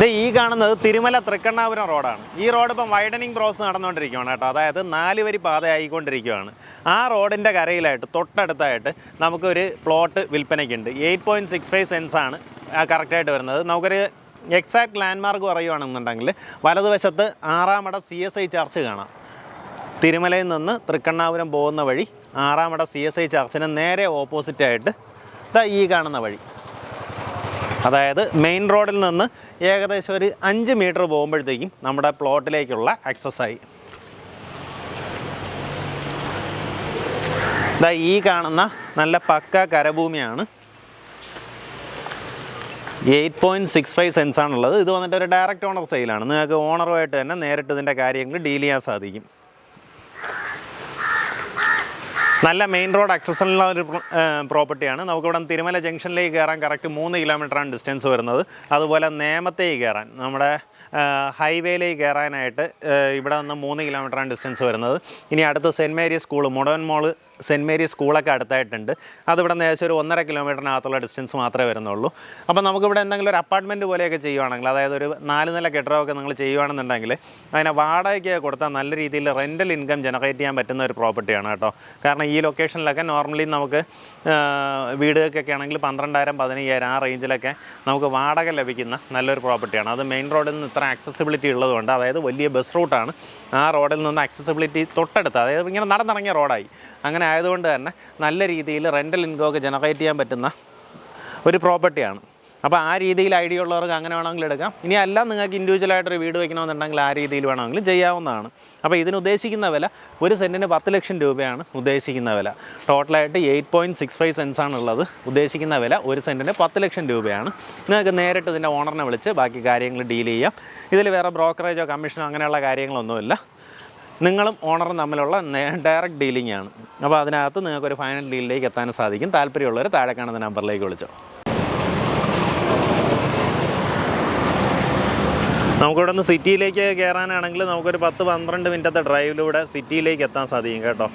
ഇത് ഈ കാണുന്നത് തിരുമല തൃക്കണ്ണാപുരം റോഡാണ്. ഈ റോഡ് ഇപ്പം വൈഡനിങ് പ്രോസസ് നടന്നുകൊണ്ടിരിക്കുകയാണ് കേട്ടോ. അതായത് നാല് വരി പാത ആയിക്കൊണ്ടിരിക്കുകയാണ് ആ റോഡിന്റെ കരയിലായിട്ട് തൊട്ടടുത്തായിട്ട് നമുക്കൊരു plot വിൽപ്പനയ്ക്കുണ്ട്. Eight point six five cents ആണ് കറക്റ്റായിട്ട് വരുന്നത്. നമുക്കൊരു എക്സാക്ട് ലാൻഡ്മാർക്ക് പറയുകയാണെന്നുണ്ടെങ്കിൽ വലതുവശത്ത് Aramada C S I church കാണാം. തിരുമലയിൽ നിന്ന് തൃക്കണ്ണാപുരം പോകുന്ന വഴി ആറാമട സി എസ് ഐ ചർച്ചിന് നേരെ ഓപ്പോസിറ്റായിട്ട് ഇതാ ഈ കാണുന്ന വഴി. അതായത് മെയിൻ റോഡിൽ നിന്ന് ഏകദേശം ഒരു അഞ്ച് മീറ്റർ പോകുമ്പോഴത്തേക്കും നമ്മുടെ പ്ലോട്ടിലേക്കുള്ള ആക്സസ് ആയി. ഇതാ ഈ കാണുന്ന നല്ല പക്ക കരഭൂമിയാണ്. Eight point six five cents ആണുള്ളത്. ഇത് വന്നിട്ട് ഒരു ഡയറക്റ്റ് ഓണർ സെയിലാണ് നിങ്ങൾക്ക് ഓണറുമായിട്ട് തന്നെ നേരിട്ട് ഇതിന്റെ കാര്യങ്ങൾ ഡീൽ ചെയ്യാൻ സാധിക്കും. നല്ല മെയിൻ റോഡ് ആക്സസിലുള്ള ഒരു പ്രോപ്പർട്ടിയാണ് നമുക്കിവിടെ തിരുമല ജംഗ്ഷനിലേക്ക് കയറാൻ കറക്റ്റ് മൂന്ന് കിലോമീറ്ററാണ് ഡിസ്റ്റൻസ് വരുന്നത്. അതുപോലെ നേമത്തേക്ക് കയറാൻ നമ്മുടെ ഹൈവേയിലേക്ക് കയറാനായിട്ട് ഇവിടെ നിന്ന് മൂന്ന് കിലോമീറ്ററാണ് ഡിസ്റ്റൻസ് വരുന്നത്. ഇനി അടുത്ത് Saint Mary's school Mudavanmugal Saint Mary's സ്കൂളൊക്കെ അടുത്തായിട്ടുണ്ട്. അതിവിടെ നിന്ന് ഏകദേശം ഒരു ഒന്നര കിലോമീറ്ററിനകത്തുള്ള ഡിസ്റ്റൻസ് മാത്രമേ വരുന്നുള്ളൂ. അപ്പോൾ നമുക്കിവിടെ എന്തെങ്കിലും ഒരു അപ്പാർട്ട്മെന്റ് പോലെയൊക്കെ ചെയ്യുവാണെങ്കിൽ അതായത് ഒരു നാല് നില കെട്ടിടമൊക്കെ നിങ്ങൾ ചെയ്യുവാണെന്നുണ്ടെങ്കിൽ അതിനെ വാടകയ്ക്ക് കൊടുത്താൽ നല്ല രീതിയിൽ റെന്റൽ ഇൻകം ജനറേറ്റ് ചെയ്യാൻ പറ്റുന്ന ഒരു പ്രോപ്പർട്ടിയാണ് കേട്ടോ. കാരണം ഈ ലൊക്കേഷനിലൊക്കെ നോർമലി നമുക്ക് വീടുകൾക്കൊക്കെ ആണെങ്കിൽ പന്ത്രണ്ടായിരം പതിനയ്യായിരം ആ റേഞ്ചിലൊക്കെ നമുക്ക് വാടക ലഭിക്കുന്ന നല്ലൊരു പ്രോപ്പർട്ടിയാണ് അത് മെയിൻ റോഡിൽ നിന്ന് ഇത്ര ആക്സസിബിലിറ്റി ഉള്ളതുകൊണ്ട് അതായത് വലിയ ബസ് റൂട്ടാണ് ആ റോഡിൽ നിന്ന് ആക്സസിബിലിറ്റി തൊട്ടടുത്ത് അതായത് ഇങ്ങനെ നടന്നിറങ്ങിയ റോഡായി അങ്ങനെ ആയതുകൊണ്ട് തന്നെ നല്ല രീതിയിൽ റെന്റൽ ഇൻകമൊക്കെ ജനറേറ്റ് ചെയ്യാൻ പറ്റുന്ന ഒരു പ്രോപ്പർട്ടിയാണ് അപ്പോൾ ആ രീതിയിൽ ഐഡിയ ഉള്ളവർക്ക് അങ്ങനെ വേണമെങ്കിൽ എടുക്കാം. ഇനി അല്ല നിങ്ങൾക്ക് ഇൻഡിവിജ്വലായിട്ടൊരു വീട് വയ്ക്കണമെന്നുണ്ടെങ്കിൽ ആ രീതിയിൽ വേണമെങ്കിലും ചെയ്യാവുന്നതാണ്. അപ്പോൾ ഇതിന് ഉദ്ദേശിക്കുന്ന വില ഒരു സെന്റിന് പത്ത് ലക്ഷം രൂപയാണ് ഉദ്ദേശിക്കുന്ന വില. ടോട്ടലായിട്ട് eight point six five cents ആണുള്ളത് ഉദ്ദേശിക്കുന്ന വില ഒരു സെന്റിന് പത്ത് ലക്ഷം രൂപയാണ്. നിങ്ങൾക്ക് നേരിട്ട് ഇതിന്റെ ഓണറിനെ വിളിച്ച് ബാക്കി കാര്യങ്ങൾ ഡീൽ ചെയ്യാം. ഇതിൽ വേറെ ബ്രോക്കറേജോ കമ്മീഷനോ അങ്ങനെയുള്ള കാര്യങ്ങളൊന്നുമില്ല. നിങ്ങളും ഓണറും തമ്മിലുള്ള ഡയറക്റ്റ് ഡീലിംഗ് ആണ്. അപ്പോൾ അതിനകത്ത് നിങ്ങൾക്കൊരു ഫൈനൽ ഡീലിലേക്ക് എത്താനും സാധിക്കും. താല്പര്യമുള്ളവർ താഴെ കാണുന്ന നമ്പറിലേക്ക് വിളിച്ചോ. നമുക്കിവിടെ നിന്ന് സിറ്റിയിലേക്ക് കയറാനാണെങ്കിൽ നമുക്കൊരു പത്ത് പന്ത്രണ്ട് മിനിറ്റത്തെ ഡ്രൈവിലൂടെ സിറ്റിയിലേക്ക് എത്താൻ സാധിക്കും കേട്ടോ.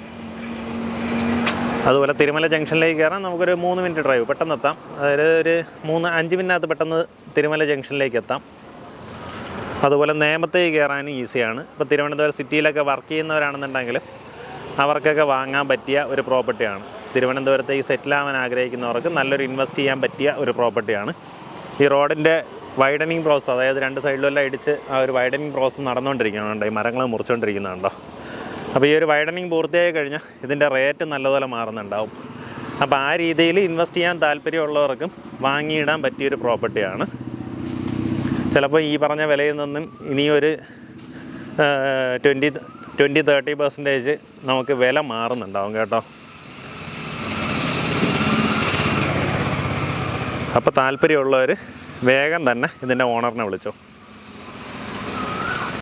അതുപോലെ തിരുമല ജംഗ്ഷനിലേക്ക് കയറാൻ നമുക്കൊരു മൂന്ന് മിനിറ്റ് ഡ്രൈവ് പെട്ടെന്ന് എത്താം അതായത് ഒരു മൂന്ന് അഞ്ച് മിനിറ്റിനകത്ത് പെട്ടെന്ന് തിരുമല ജംഗ്ഷനിലേക്ക് എത്താം. അതുപോലെ നേമത്തേക്ക് കയറാനും ഈസിയാണ്. ഇപ്പോൾ തിരുവനന്തപുരം സിറ്റിയിലൊക്കെ വർക്ക് ചെയ്യുന്നവരാണെന്നുണ്ടെങ്കിൽ അവർക്കൊക്കെ വാങ്ങാൻ പറ്റിയ ഒരു പ്രോപ്പർട്ടിയാണ്. തിരുവനന്തപുരത്തേക്ക് സെറ്റിൽ ആവാൻ ആഗ്രഹിക്കുന്നവർക്ക് നല്ലൊരു ഇൻവെസ്റ്റ് ചെയ്യാൻ പറ്റിയ ഒരു പ്രോപ്പർട്ടിയാണ്. ഈ റോഡിന്റെ വൈഡനിങ് പ്രോസസ്സ് അതായത് രണ്ട് സൈഡിലെല്ലാം ഇടിച്ച് ആ ഒരു വൈഡനിങ് പ്രോസസ്സ് നടന്നുകൊണ്ടിരിക്കുന്നുണ്ട് ഈ മരങ്ങൾ മുറിച്ചുകൊണ്ടിരിക്കുന്നുണ്ടോ അപ്പോൾ ഈ ഒരു വൈഡനിങ് പൂർത്തിയായി കഴിഞ്ഞാൽ ഇതിന്റെ റേറ്റ് നല്ലപോലെ മാറുന്നുണ്ടാവും. അപ്പോൾ ആ രീതിയിൽ ഇൻവെസ്റ്റ് ചെയ്യാൻ താല്പര്യമുള്ളവർക്കും വാങ്ങിയിടാൻ പറ്റിയൊരു പ്രോപ്പർട്ടിയാണ്. ചിലപ്പോൾ ഈ പറഞ്ഞ വിലയിൽ നിന്നും ഇനിയൊരു ട്വന്റി ട്വന്റി തേർട്ടി പെർസെന്റേജ് നമുക്ക് വില മാറുന്നുണ്ടാവും കേട്ടോ. അപ്പോൾ താല്പര്യമുള്ളവർ വേഗം തന്നെ ഇതിന്റെ ഓണറിനെ വിളിച്ചോ.